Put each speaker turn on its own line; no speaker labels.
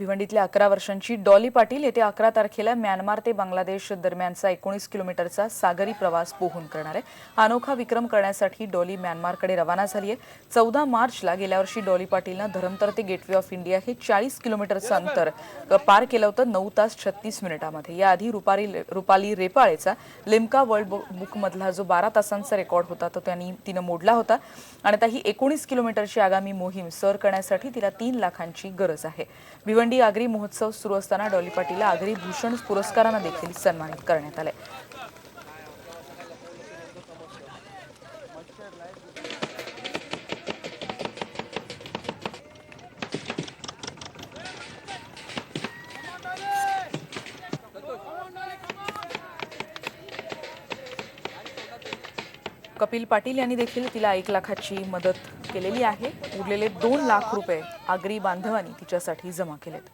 भिवंडीतल्या अकरा वर्षांची डॉली पाटील येत्या अकरा तारखेला म्यानमार ते बांगलादेश दरम्यानचा एकोणीस किलोमीटरचा सागरी प्रवास पोहून करणार आहे. अनोखा विक्रम करण्यासाठी डॉली म्यानमारकडे रवाना झाली आहे चौदा मार्चला गेल्या वर्षी डॉली पाटीलनं धरमतर ते गेटवे ऑफ इंडिया हे चाळीस किलोमीटरचं अंतर पार केलं होतं नऊ तास छत्तीस मिनिटामध्ये. याआधी रुपारी रुपाली रेपाळेचा लिमका वर्ल्ड बुक- बुकमधला जो बारा तासांचा रेकॉर्ड होता तो त्यांनी तिनं मोडला होता. आणि आता ही एकोणीस किलोमीटरची आगामी मोहीम सर करण्यासाठी तिला तीन लाखांची गरज आहे. भिवंडी आगरी महोत्सव सुरू असताना डॉली पाटील आगरी भूषण पुरस्कारानं देखील सन्मानित करण्यात आले कपिल पाटील यांनी देखील तिला एक लाखाची मदत केलेली आहे. उरलेले दोन लाख रुपये आगरी बांधवांनी तिच्यासाठी जमा केलेत.